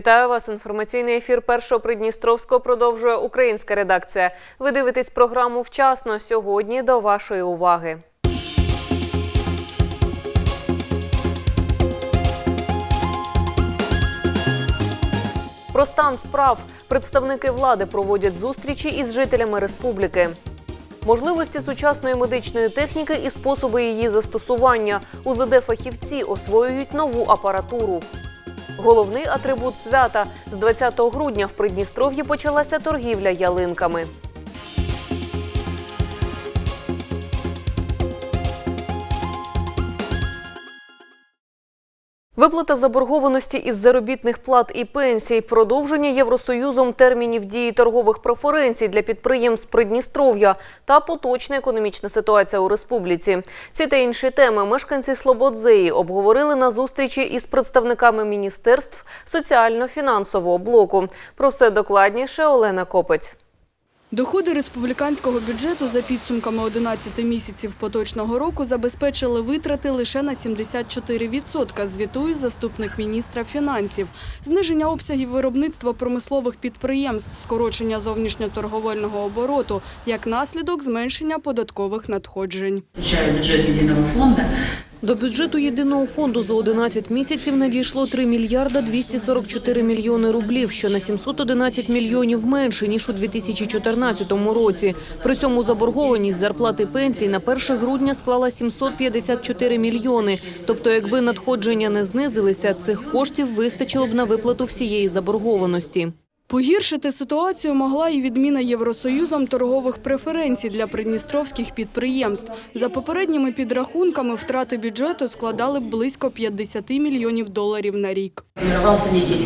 Вітаю вас. Інформаційний ефір першого Придністровського продовжує українська редакція. Ви дивитесь програму вчасно сьогодні. До вашої уваги. Про стан справ представники влади проводять зустрічі із жителями республіки. Можливості сучасної медичної техніки і способи її застосування. УЗД фахівці освоюють нову апаратуру. Головний атрибут свята з 20 грудня в Придністров'ї почалася торгівля ялинками. Виплата заборгованості із заробітних плат і пенсій, продовження Євросоюзом термінів дії торгових преференцій для підприємств Придністров'я та поточна економічна ситуація у республіці. Ці та інші теми мешканці Слободзеї обговорили на зустрічі із представниками міністерств соціально-фінансового блоку. Про все докладніше Олена Копець. Доходи республіканського бюджету за підсумками 11 місяців поточного року забезпечили витрати лише на 74%, звітує заступник міністра фінансів. Зниження обсягів виробництва промислових підприємств, скорочення зовнішньоторговельного обороту, як наслідок зменшення податкових надходжень. бюджет единого фонда, До бюджету єдиного фонду за 11 місяців надійшло 3 мільярда 244 мільйони рублів, що на 711 мільйонів менше ніж у 2014 році. При цьому заборгованість зарплати пенсій на 1 грудня склала 754 мільйони. Тобто, якби надходження не знизилися, цих коштів вистачило б на виплату всієї заборгованості. Погіршити ситуацію могла і відміна Євросоюзом торгових преференцій для придністровських підприємств. За попередніми підрахунками, втрати бюджету складали б близько 50 мільйонів доларів на рік. Нарвався некий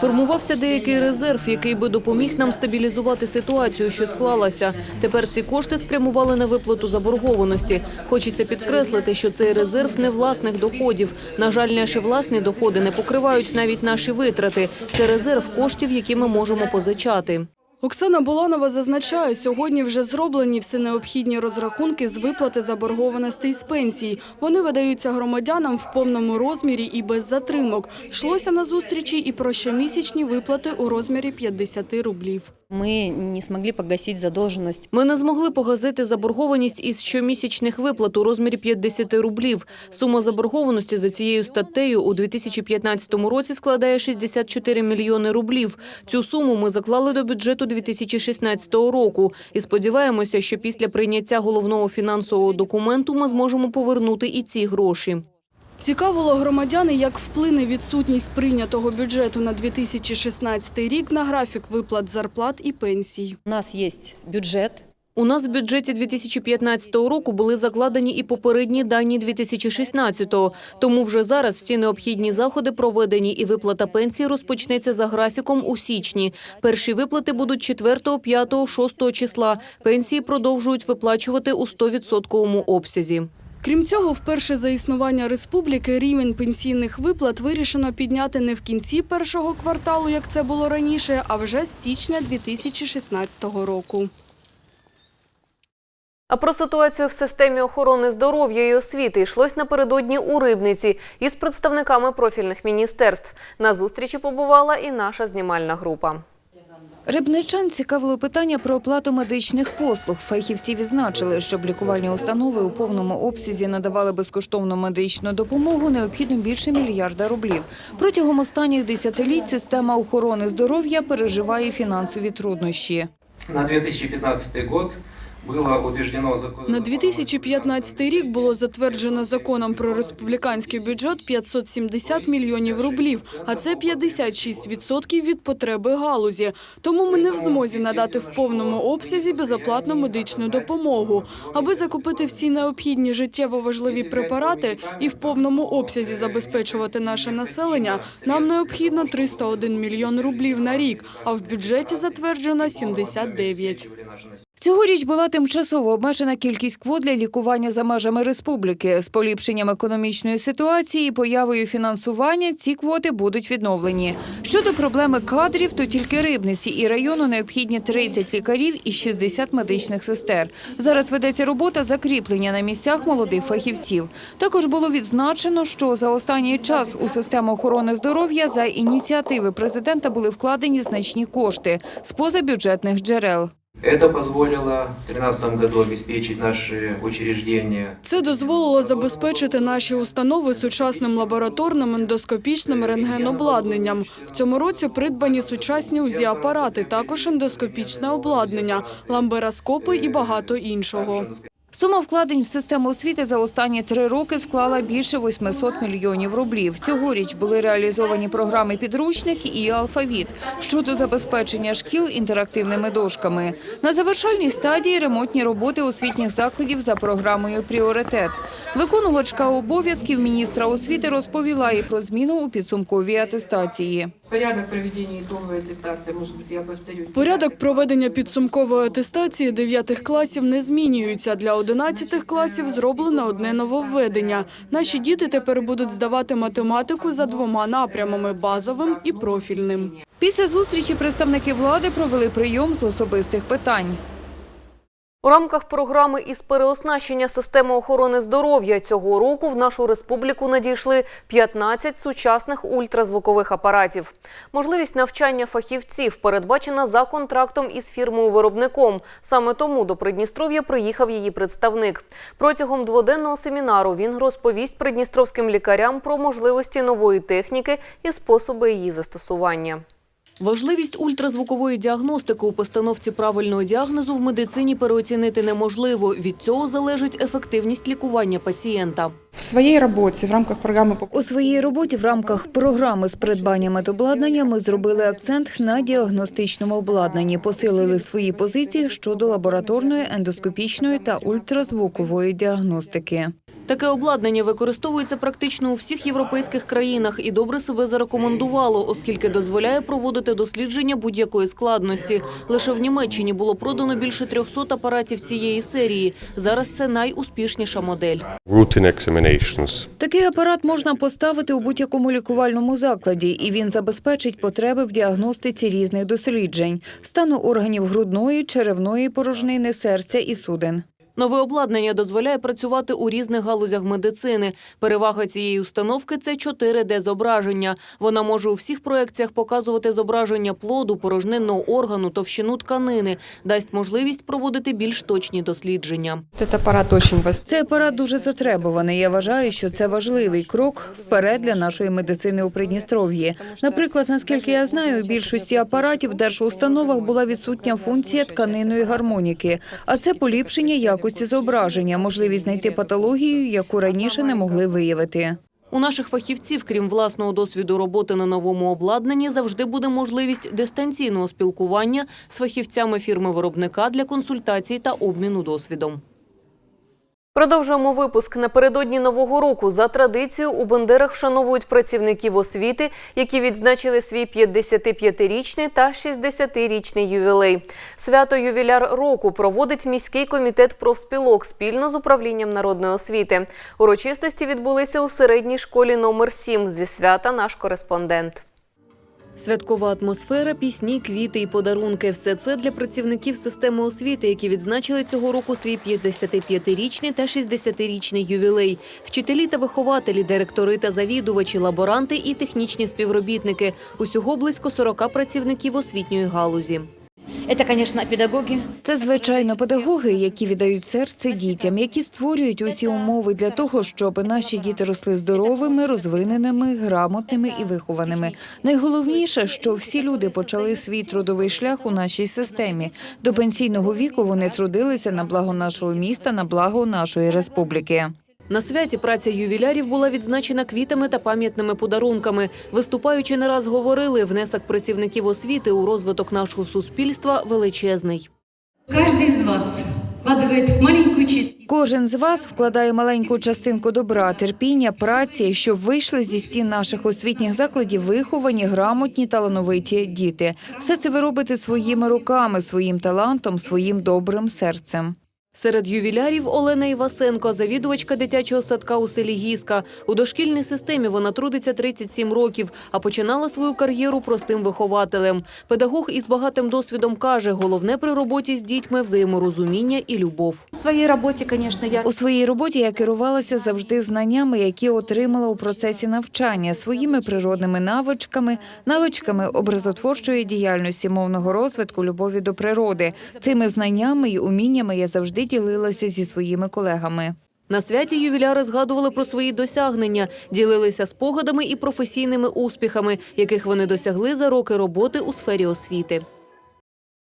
Формувався деякий резерв, який би допоміг нам стабілізувати ситуацію, що склалася. Тепер ці кошти спрямували на виплату заборгованості. Хочеться підкреслити, що цей резерв не власних доходів. На жаль, наші власні доходи не покривають навіть наші витрати. Це резерв коштів, які ми можемо позичати. Оксана Буланова зазначає, сьогодні вже зроблені всі необхідні розрахунки з виплати заборгованостей з пенсій. Вони видаються громадянам в повному розмірі і без затримок. Йшлося на зустрічі і про щомісячні виплати у розмірі 50 рублів. Мы не смогли погасить задолженность Ми не змогли погасити заборгованість із щомісячних виплат у розмірі 50 рублів. Сума заборгованості за цією статтею у 2015 році складає 64 мільйони рублів. Цю суму ми заклали до бюджету 2016 року і сподіваємося, що після прийняття головного фінансового документу ми зможемо повернути і ці гроші. Цікавило громадяни, як вплине відсутність прийнятого бюджету на 2016 рік на графік виплат зарплат і пенсій. У нас есть бюджет, У нас в бюджеті 2015 року були закладені і попередні дані 2016-го. Тому вже зараз всі необхідні заходи проведені і виплата пенсії розпочнеться за графіком у січні. Перші виплати будуть 4, 5, 6 числа. Пенсії продовжують виплачувати у 100% обсязі. Крім цього, вперше за існування республіки рівень пенсійних виплат вирішено підняти не в кінці першого кварталу, як це було раніше, а вже з січня 2016 року. А про ситуацію в системі охорони здоров'я і освіти йшлось напередодні у Рибниці із представниками профільних міністерств. На зустрічі побувала і наша знімальна група. Рибничан цікавило питання про оплату медичних послуг. Фахівці відзначили, щоб лікувальні установи у повному обсязі надавали безкоштовну медичну допомогу, необхідно більше мільярда рублів. Протягом останніх десятиліть система охорони здоров'я переживає фінансові труднощі. На 2015 рік. На 2015 рік було затверджено законом про республіканський бюджет 570 мільйонів рублів, а це 56% від потреби галузі. Тому ми не в змозі надати в повному обсязі безоплатну медичну допомогу. Аби закупити всі необхідні життєво важливі препарати і в повному обсязі забезпечувати наше населення, нам необхідно 301 мільйон рублів на рік, а в бюджеті затверджено 79. Цьогоріч була тимчасово обмежена кількість квот для лікування за межами республіки. З поліпшенням економічної ситуації і появою фінансування ці квоти будуть відновлені. Щодо проблеми кадрів, то тільки рибниці і району необхідні 30 лікарів і 60 медичних сестер. Зараз ведеться робота закріплення на місцях молодих фахівців. Також було відзначено, що за останній час у систему охорони здоров'я за ініціативи президента були вкладені значні кошти з позабюджетних джерел. Это позволило в 2013 году обеспечить наши учреждения Це дозволило забезпечити наші установи сучасним лабораторним ендоскопічним рентгенобладнанням. В цьому році придбані сучасні УЗІ-апарати, також ендоскопічне обладнання, ламбероскопи і багато іншого. Сума вкладень в систему освіти за останні три роки склала більше 800 мільйонів рублів. Цьогоріч були реалізовані програми «Підручник» і «Алфавіт» щодо забезпечення шкіл інтерактивними дошками. На завершальній стадії ремонтні роботи освітніх закладів за програмою «Пріоритет». Виконувачка обов'язків міністра освіти розповіла і про зміну у підсумковій атестації. Порядок проведения итоговой аттестации, может быть, я повторюсь. Порядок проведення підсумкової атестації дев'ятих класів не змінюється. Для 11 класів зроблено одне нововведення. Наші діти тепер будуть здавати математику за двома напрямами – базовим і профільним. Після зустрічі представники влади провели прийом з особистих питань. У рамках програми із переоснащення системи охорони здоров'я цього року в нашу республіку надійшли 15 сучасних ультразвукових апаратів. Можливість навчання фахівців передбачена за контрактом із фірмою-виробником. Саме тому до Придністров'я приїхав її представник. Протягом дводенного семінару він розповість придністровським лікарям про можливості нової техніки і способи її застосування. Важливість ультразвукової діагностики у постановці правильного діагнозу в медицині переоцінити неможливо. Від цього залежить ефективність лікування пацієнта. В своей работе в рамках программы по У своїй роботі в рамках програми з придбання медобладнання ми зробили акцент на діагностичному обладнанні, посилили свої позиції щодо лабораторної, ендоскопічної та ультразвукової діагностики. Таке обладнання використовується практично у всіх європейських країнах і добре себе зарекомендувало, оскільки дозволяє проводити дослідження будь-якої складності. Лише в Німеччині було продано більше 300 апаратів цієї серії. Зараз це найуспішніша модель. Такий апарат можна поставити у будь-якому лікувальному закладі, і він забезпечить потреби в діагностиці різних досліджень стану органів грудної, черевної порожнини, серця і судин. Нове обладнання дозволяє працювати у різних галузях медицини. Перевага цієї установки це 4D-зображення. Вона може у всіх проекціях показувати зображення плоду, порожнинного органу, товщину тканини, дасть можливість проводити більш точні дослідження. Этот аппарат очень вос... Цей апарат дуже затребуваний. Я вважаю, що це важливий крок вперед для нашої медицини у Придністров'ї. Наприклад, наскільки я знаю, у більшості апаратів в держустановах була відсутня функція тканинної гармоніки, а це поліпшення якості зображення, можливість знайти патологію, яку раніше не могли виявити. У наших фахівців, крім власного досвіду роботи на новому обладнанні, завжди буде можливість дистанційного спілкування з фахівцями фірми-виробника для консультацій та обміну досвідом. Продовжуємо випуск. Напередодні Нового року за традицією у Бендерах вшановують працівників освіти, які відзначили свій 55-річний та 60-річний ювілей. Свято ювіляр року проводить міський комітет профспілок спільно з управлінням народної освіти. Урочистості відбулися у середній школі номер 7 Зі свята наш кореспондент. Святкова атмосфера, пісні, квіти і подарунки – все це для працівників системи освіти, які відзначили цього року свій 55-річний та 60-річний ювілей. Вчителі та вихователі, директори та завідувачі, лаборанти і технічні співробітники. Усього близько 40 працівників освітньої галузі. Это, конечно, педагоги. Це звичайно педагоги, які віддають серце дітям, які створюють усі умови для того, щоб наші діти росли здоровими, розвиненими, грамотними і вихованими. Найголовніше, що всі люди почали свій трудовий шлях у нашій системі. До пенсійного віку вони трудилися на благо нашого міста, на благо нашої республіки. На святі праця ювілярів була відзначена квітами та пам'ятними подарунками. Виступаючи не раз говорили, внесок працівників освіти у розвиток нашого суспільства величезний. Каждый из вас вкладывает маленькую частицу. Кожен з вас вкладає маленьку частинку добра, терпіння, праці, щоб вийшли зі стін наших освітніх закладів виховані, грамотні, талановиті діти. Все це ви робите своїми руками, своїм талантом, своїм добрим серцем. Серед ювілярів Олена Івасенко, завідувачка дитячого садка у селі Гіска. У дошкільній системі вона трудиться 37 років, а починала свою кар'єру простим вихователем. Педагог із багатим досвідом каже, головне при роботі з дітьми взаєморозуміння і любов. В своей работе, конечно, я У своїй роботі я керувалася завжди знаннями, які отримала у процесі навчання, своїми природними навичками, навичками образотворчої діяльності, мовного розвитку, любові до природи. Цими знаннями і уміннями я завжди ділилася зі своїми колегами. На святі ювіляри згадували про свої досягнення, ділилися спогадами і професійними успіхами, яких вони досягли за роки роботи у сфері освіти.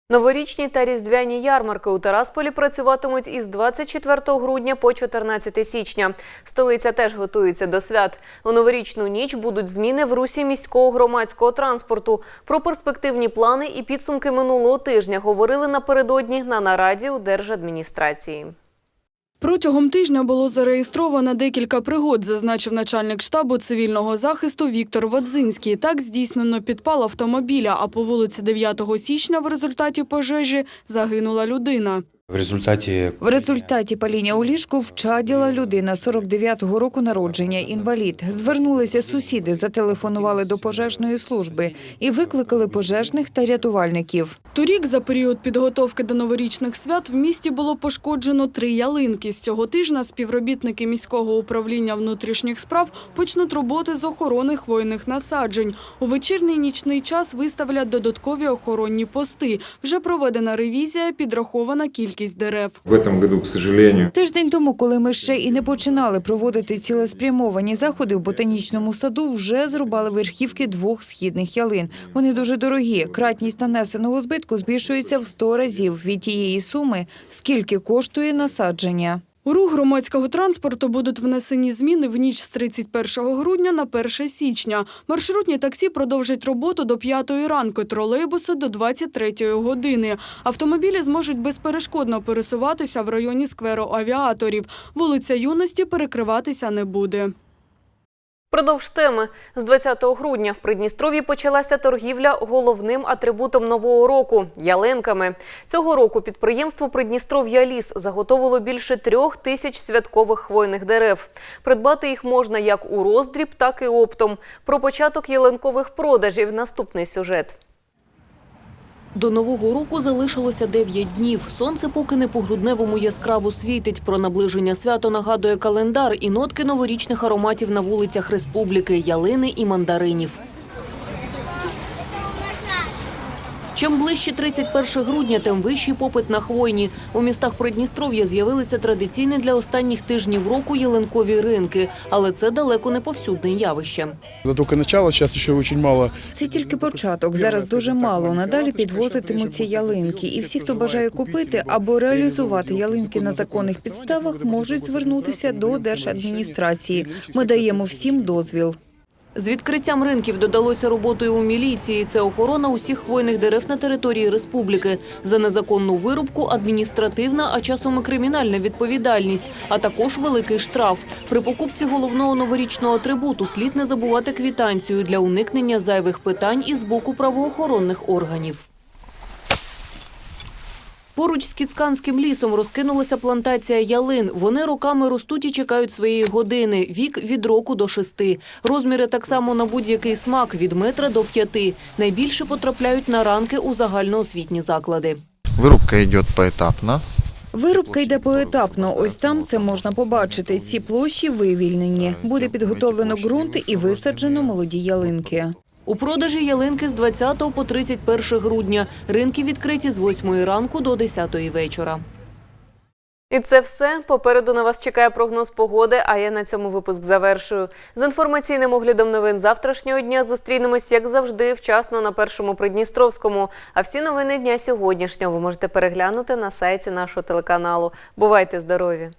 Новорічні та різдвяні ярмарки у Тарасполі працюватимуть із 24 грудня по 14 січня. Столиця теж готується до свят. У новорічну ніч будуть зміни в русі міського громадського транспорту. Про перспективні плани і підсумки минулого тижня говорили напередодні на нараді у держадміністрації. Протягом тижня було зареєстровано декілька пригод, зазначив начальник штабу цивільного захисту Віктор Водзинський. Так здійснено підпал автомобіля, а по вулиці 9 січня в результаті пожежі загинула людина. В результаті В результаті паління у ліжку вчаділа людина 49-го року народження, інвалід. Звернулися сусіди, зателефонували до пожежної служби і викликали пожежних та рятувальників. Торік за період підготовки до новорічних свят в місті було пошкоджено три ялинки. З цього тижня співробітники міського управління внутрішніх справ почнуть роботи з охорони хвойних насаджень. У вечірній нічний час виставлять додаткові охоронні пости. Вже проведена ревізія, підрахована кількість дерев. в этом році, к сожалению, Тиждень тому, коли ми ще і не починали проводити цілеспрямовані заходи в ботанічному саду, вже зрубали верхівки двох східних ялин. Вони дуже дорогі. Кратність нанесеного збитку збільшується в 100 разів від тієї суми, скільки коштує насадження. У рух громадського транспорту будуть внесені зміни в ніч з 31 грудня на 1 січня. Маршрутні таксі продовжать роботу до 5 ранку, тролейбуси до 23 години. Автомобілі зможуть безперешкодно пересуватися в районі скверу авіаторів. Вулиця Юності перекриватися не буде. Продовж теми з 20 грудня в Придністров'ї почалася торгівля головним атрибутом нового року ялинками. Цього року підприємство Придністров'я Ліс заготовило більше трьох тисяч святкових хвойних дерев. Придбати їх можна як у роздріб, так і оптом. Про початок ялинкових продажів наступний сюжет. До нового року залишилося 9 днів. Сонце поки не по грудневому яскраво світить. Про наближення свято нагадує календар і нотки новорічних ароматів на вулицях республіки, ялини і мандаринів. Чим ближче 31 грудня, тим вищий попит на хвойні. У містах Придністров'я з'явилися традиційні для останніх тижнів року ялинкові ринки, але це далеко не повсюдне явище. Это только начало, сейчас еще. Це тільки початок. Зараз дуже мало. Надалі підвозитимуться ялинки. І всі, хто бажає купити або реалізувати ялинки на законних підставах, можуть звернутися до держадміністрації. Ми даємо всім дозвіл. З відкриттям ринків додалося роботою у міліції. Це охорона усіх хвойних дерев на території республіки. За незаконну вирубку адміністративна, а часом і кримінальна відповідальність, а також великий штраф. При покупці головного новорічного атрибуту слід не забувати квітанцію для уникнення зайвих питань із боку правоохоронних органів. Поруч з Кіцканським лісом розкинулася плантація ялин. Вони роками ростуть і чекають своєї години. Вік від року до шести. Розміри так само на будь-який смак від метра до п'яти. Найбільше потрапляють на ранки у загальноосвітні заклади. Вырубка идет поэтапно. Вирубка йде поетапно. Ось там це можна побачити. Ці площі вивільнені. Буде підготовлено ґрунт і висаджено молоді ялинки. У продажі ялинки з 20 по 31 грудня. Ринки відкриті з 8 ранку до 10 вечора. І це все. Попереду на вас чекає прогноз погоди, а я на цьому випуск завершую. З інформаційним оглядом новин завтрашнього дня зустрінемось, як завжди, вчасно на першому Придністровському. А всі новини дня сьогоднішнього ви можете переглянути на сайті нашого телеканалу. Бувайте здорові!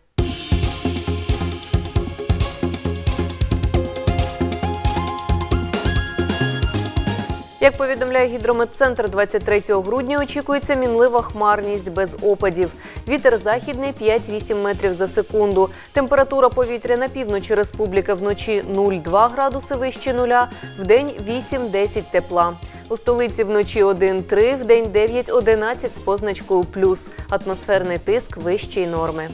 Як повідомляє гідрометцентр, 23 грудня очікується мінлива хмарність без опадів. Вітер західний 5-8 метрів за секунду. Температура повітря на півночі республіки вночі 0,2 градуси вище нуля, вдень 8-10 тепла. У столиці вночі 1-3, вдень 9-11 з позначкою плюс. Атмосферний тиск вищий норми.